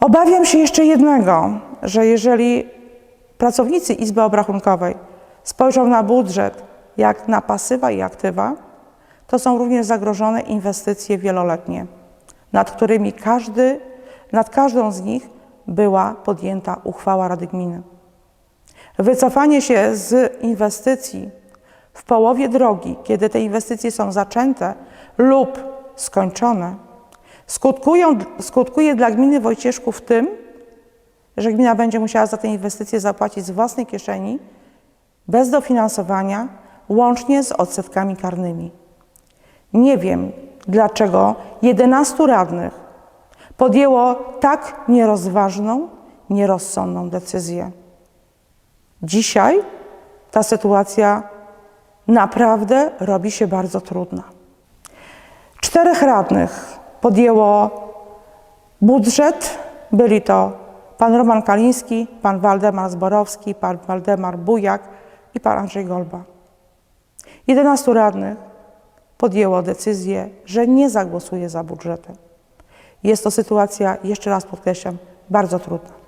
Obawiam się jeszcze jednego, że jeżeli pracownicy Izby Obrachunkowej spojrzą na budżet jak na pasywa i aktywa, to są również zagrożone inwestycje wieloletnie, nad którymi każdy, nad każdą z nich była podjęta uchwała Rady Gminy. Wycofanie się z inwestycji w połowie drogi, kiedy te inwestycje są zaczęte lub skończone, skutkują, skutkuje dla gminy Wojcieszków tym, że gmina będzie musiała za te inwestycje zapłacić z własnej kieszeni bez dofinansowania, łącznie z odsetkami karnymi. Nie wiem, dlaczego 11 radnych podjęło tak nierozważną, nierozsądną decyzję. Dzisiaj ta sytuacja naprawdę robi się bardzo trudna. Czterech radnych podjęło budżet. Byli to pan Roman Kaliński, pan Waldemar Zborowski, pan Waldemar Bujak i pan Andrzej Golba. 11 radnych podjęło decyzję, że nie zagłosuje za budżetem. Jest to sytuacja, jeszcze raz podkreślam, bardzo trudna.